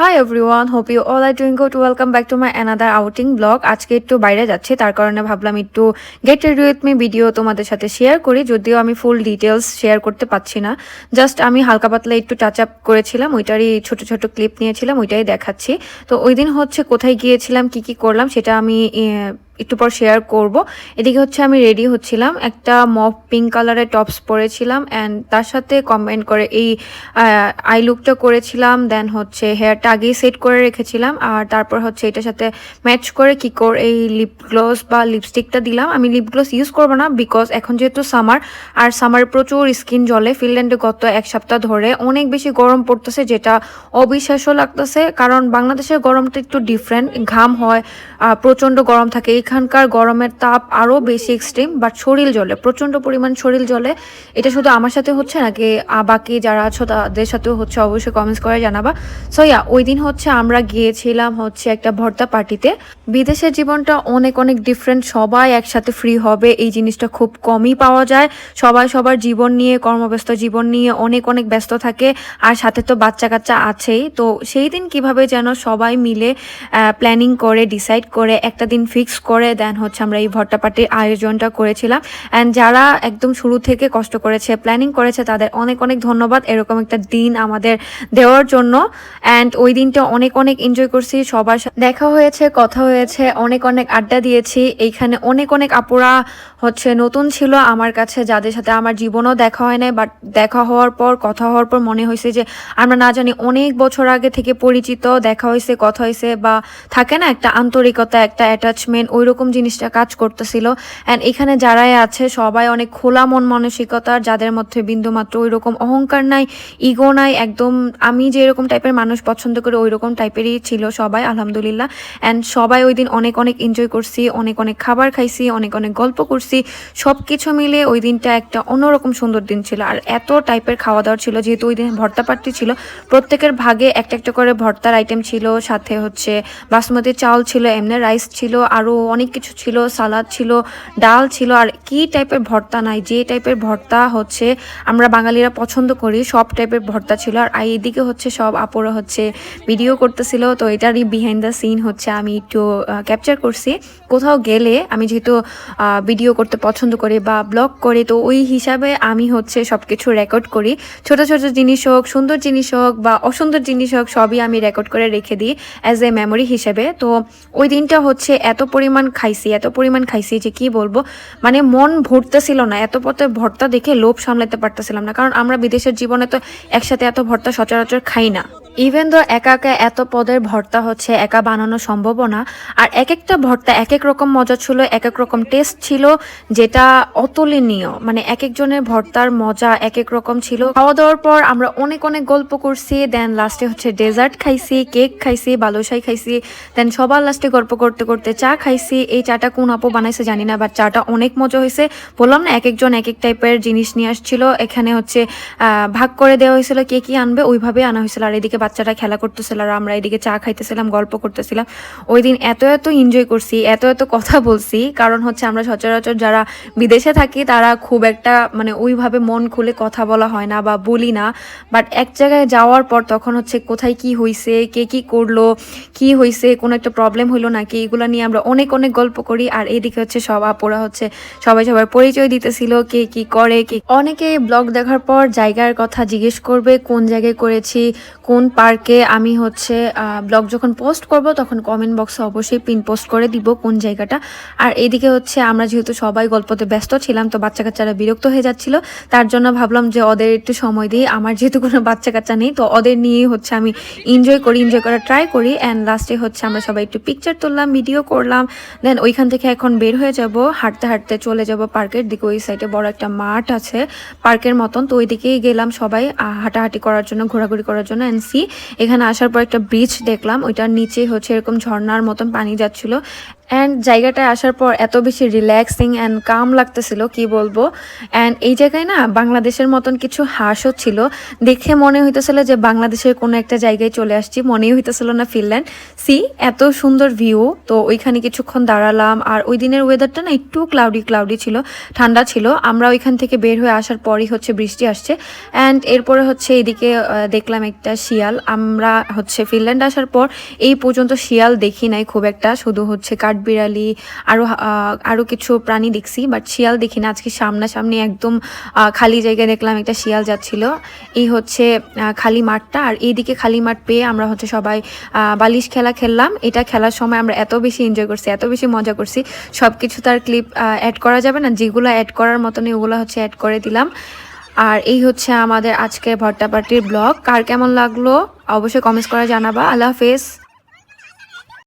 Hi everyone hope you all I doing good welcome back to my another outing blog আজকে একটু বাইরে যাচ্ছে, তার কারণে ভাবলাম একটু get ready with me video তোমাদের সাথে শেয়ার করি। যদিও আমি ফুল ডিটেলস শেয়ার করতে পারছি না। জাস্ট আমি হালকা পাতলা একটু টাচ আপ করেছিলাম, ওইটারই ছোট ছোট ক্লিপ নিয়েছিলাম, ওইটাই দেখাচ্ছি। তো ওই দিন হচ্ছে কোথায় গিয়েছিলাম, কি কি করলাম, সেটা আমি একটু পর শেয়ার করব। এদিকে হচ্ছে আমি রেডি হচ্ছিলাম। একটা মফ পিঙ্ক কালারের টপস পরেছিলাম অ্যান্ড তার সাথে কম্বাইন করে এই আই লুকটা করেছিলাম। দেন হচ্ছে হেয়ারটা আগেই সেট করে রেখেছিলাম। আর তারপর হচ্ছে এটার সাথে ম্যাচ করে কি কর, এই লিপ গ্লোস বা লিপস্টিকটা দিলাম। আমি লিপ গ্লোস ইউজ করব না বিকজ এখন যেহেতু সামার আর সামার প্রচুর স্কিন জলে ফিনল্যান্ডে গত এক সপ্তাহ ধরে অনেক বেশি গরম পড়তেছে যেটা অবিশ্বাস্য লাগতেছে। কারণ বাংলাদেশের গরমটা একটু ডিফারেন্ট ঘাম হয় প্রচণ্ড গরম থাকে। এখানকার গরমের তাপ আরও বেশি এক্সট্রিম বাট শরীর জলে, প্রচণ্ড পরিমাণ শরীর জলে। এটা শুধু আমার সাথে হচ্ছে নাকি বাকি যারা আছো তাদের সাথেও হচ্ছে, অবশ্যই কমেন্টস করে জানাবা। সো ইয়া ওই দিন হচ্ছে আমরা গিয়েছিলাম হচ্ছে একটা ভর্তা পার্টিতে। বিদেশের জীবনটা অনেক অনেক ডিফারেন্ট সবাই একসাথে ফ্রি হবে, এই জিনিসটা খুব কমই পাওয়া যায়। সবাই সবার জীবন নিয়ে, কর্মব্যস্ত জীবন নিয়ে অনেক অনেক ব্যস্ত থাকে, আর সাথে তো বাচ্চা কাচ্চা আছেই। তো সেই দিন কীভাবে যেন সবাই মিলে প্ল্যানিং করে ডিসাইড করে একটা দিন ফিক্স করে দেন হচ্ছে আমরা এই ভট্টা পার্টির আয়োজনটা করেছিলাম। অ্যান্ড যারা একদম শুরু থেকে কষ্ট করেছে প্ল্যানিং করেছে, তাদের অনেক অনেক ধন্যবাদ। এরকম একটা দিন আমাদের দেওয়ার জন্য। অ্যান্ড ওই দিনটা অনেক অনেক এনজয় করছি। সবার দেখা হয়েছে, কথা হয়েছে, অনেক অনেক আড্ডা দিয়েছি। এইখানে অনেক অনেক আপুরা হচ্ছে নতুন ছিল আমার কাছে, যাদের সাথে আমার জীবনও দেখা হয় নাই। বাট দেখা হওয়ার পর, কথা হওয়ার পর মনে হয়েছে যে, আমরা না জানি অনেক বছর আগে থেকে পরিচিত, দেখা হয়েছে, কথা হয়েছে, বা থাকে না একটা আন্তরিকতা, একটা অ্যাটাচমেন্ট ওই রকম জিনিসটা কাজ করতেছিল। অ্যান্ড এখানে যারাই আছে, সবাই অনেক খোলা মন মানসিকতার, যাদের মধ্যে বিন্দুমাত্র ওই রকম অহংকার নাই ইগো নাই, একদম আমি যে এরকম টাইপের মানুষ পছন্দ করি ওই রকম টাইপেরই ছিল সবাই, আলহামদুলিল্লাহ। অ্যান্ড সবাই ওই দিন অনেক অনেক এনজয় করছি, অনেক অনেক খাবার খাইছি, অনেক অনেক গল্প করছি। সব কিছু মিলে ওই দিনটা একটা অন্যরকম সুন্দর দিন ছিল। আর এত টাইপের খাওয়া দাওয়া ছিল, যেহেতু ওই দিন ভর্তা পার্টি ছিল, প্রত্যেকের ভাগে একটা একটা করে ভর্তার আইটেম ছিল, সাথে হচ্ছে বাসমতি চাল ছিল, এমনি রাইস ছিল আরও অনেক কিছু ছিল, সালাদ ছিল, ডাল ছিল, আর কি টাইপের ভর্তা নাই, যে টাইপের ভর্তা হচ্ছে আমরা বাঙালিরা পছন্দ করি, সব টাইপের ভর্তা ছিল। আর এইদিকে হচ্ছে সব আপুরা হচ্ছে ভিডিও করতেছিল, তো এটারই বিহাইন্ড দ্য সিন হচ্ছে আমি একটু ক্যাপচার করছি। কোথাও গেলে আমি যেহেতু ভিডিও করতে পছন্দ করি বা ব্লগ করি, তো ওই হিসাবে আমি হচ্ছে সব কিছু রেকর্ড করি। ছোট ছোট জিনিস হোক, সুন্দর জিনিস হোক বা অসুন্দর জিনিস হোক, সবই আমি রেকর্ড করে রেখে দিই অ্যাজ এ মেমোরি হিসেবে। তো ওই দিনটা হচ্ছে এত পরিমাণ খাইছি, এত পরিমাণ খাইছি যে কি বলব? মানে মন ভরতেছিল না, এত পথে ভর্তা দেখে লোভ সামলাতে পারতেছিলাম না। কারণ আমরা বিদেশের জীবনে তো একসাথে এত ভর্তা সচরাচর খাই না। ইভেন তো একা একা এত পদের ভর্তা হচ্ছে, একা বানানো সম্ভবও না। আর এক একটা ভর্তা এক এক রকম মজা ছিল এক এক রকম টেস্ট ছিল, যেটা অতুলনীয়। মানে এক একজনের ভর্তার মজা এক এক রকম ছিল। খাওয়া দাওয়ার পর আমরা অনেক অনেক গল্প করছি দেন লাস্টে হচ্ছে ডেজার্ট খাইছি কেক খাইছি, বালুশাই খাইছি দেন সবার লাস্টে গল্প করতে করতে চা খাইছি। এই চাটা কোন আপু বানাইছে জানি না বাট চাটা অনেক মজা হয়েছে। বললাম না এক একজন এক এক টাইপের জিনিস নিয়ে আসছিল। এখানে হচ্ছে ভাগ করে দেওয়া হয়েছিল কে কি আনবে ওইভাবে আনা হয়েছিল। আর এদিকে বাচ্চারা খেলা করতেছিল আর আমরা এদিকে চা খাইতেছিলাম, গল্প করতেছিলাম। ওই দিন এত এত এনজয় করছি, এত এত কথা বলছি। কারণ হচ্ছে আমরা সচরাচর যারা বিদেশে থাকি, তারা খুব একটা মানে ওইভাবে মন খুলে কথা বলা হয় না বা বলি না। বাট এক জায়গায় যাওয়ার পর তখন হচ্ছে কোথায় কি হয়েছে কে কি করল, কি হয়েছে কোনো একটা প্রবলেম হলো নাকি, এগুলো নিয়ে আমরা অনেক অনেক গল্প করি। আর এদিকে হচ্ছে সব আপুরা হচ্ছে সবাই সবার পরিচয় দিতেছিল, কে কি করে, কে অনেকে ব্লগ দেখার পর জায়গার কথা জিজ্ঞেস করবে, কোন জায়গায় করেছি, কোন পার্কে আমি হচ্ছে ব্লগ যখন পোস্ট করব তখন কমেন্ট বক্সে অবশ্যই পিন পোস্ট করে দিব কোন জায়গাটা। আর এদিকে হচ্ছে আমরা যেহেতু সবাই গল্পতে ব্যস্ত ছিলাম তো বাচ্চা কাচ্চারা বিরক্ত হয়ে যাচ্ছিল। তার জন্য ভাবলাম যে ওদের একটু সময় দিই। আমার যেহেতু কোনো বাচ্চা কাচ্চা নেই তো ওদের নিয়েই হচ্ছে আমি এনজয় করি এনজয় করার ট্রাই করি। অ্যান্ড লাস্টে হচ্ছে আমরা সবাই একটু পিকচার তুললাম ভিডিও করলাম। দেন ওইখান থেকে এখন বের হয়ে যাব। হাঁটতে হাঁটতে চলে যাব পার্কের দিকে। ওই সাইডে বড় একটা মাঠ আছে পার্কের মতন। তো ওইদিকেই গেলাম সবাই হাঁটাহাঁটি করার জন্য, ঘোরাঘুরি করার জন্য। অ্যান্ড সি এখানে আসার পর একটা ব্রিজ দেখলাম ওইটার নিচে হচ্ছে এরকম ঝর্নার মতন পানি যাচ্ছিল। অ্যান্ড জায়গাটায় আসার পর এত বেশি রিল্যাক্সিং অ্যান্ড কাম লাগতেছিল কি বলব? অ্যান্ড এই জায়গায় না বাংলাদেশের মতন কিছু হাঁসও ছিল। দেখে মনে হইতেছিল যে বাংলাদেশের কোনো একটা জায়গায় চলে আসছি মনেই হইতেছিল না ফিনল্যান্ড। সি এত সুন্দর ভিউ তো ওইখানে কিছুক্ষণ দাঁড়ালাম। আর ওই দিনের ওয়েদারটা না একটু ক্লাউডি ক্লাউডি ছিল ঠান্ডা ছিল। আমরা ওইখান থেকে বের হয়ে আসার পরই হচ্ছে বৃষ্টি আসছে। অ্যান্ড এরপরে হচ্ছে আহ, দেখলাম একটা শিয়াল। আমরা হচ্ছে ফিনল্যান্ড আসার পর এই পর্যন্ত শিয়াল দেখি নাই খুব একটা। শুধু হচ্ছে কাঠবিড়ালি আরও আরও কিছু প্রাণী দেখছি বাট শিয়াল দেখি না। আজকে সামনাসামনি একদম খালি জায়গায় দেখলাম একটা শিয়াল যাচ্ছিল। এই হচ্ছে খালি মাঠটা, আর এইদিকে খালি মাঠ পেয়ে আমরা হচ্ছে সবাই বালিশ খেলা খেললাম। এটা খেলার সময় আমরা এত বেশি এনজয় করছি, এত বেশি মজা করছি। সব কিছু তার ক্লিপ অ্যাড করা যাবে না, যেগুলো অ্যাড করার মতনই ওগুলো হচ্ছে অ্যাড করে দিলাম। আর এই হচ্ছে আমাদের আজকে ভট্টা পার্টির ব্লগ। কার কেমন লাগল, অবশ্যই কমেন্টস করে জানাবা। আল্লাহ হাফেজ।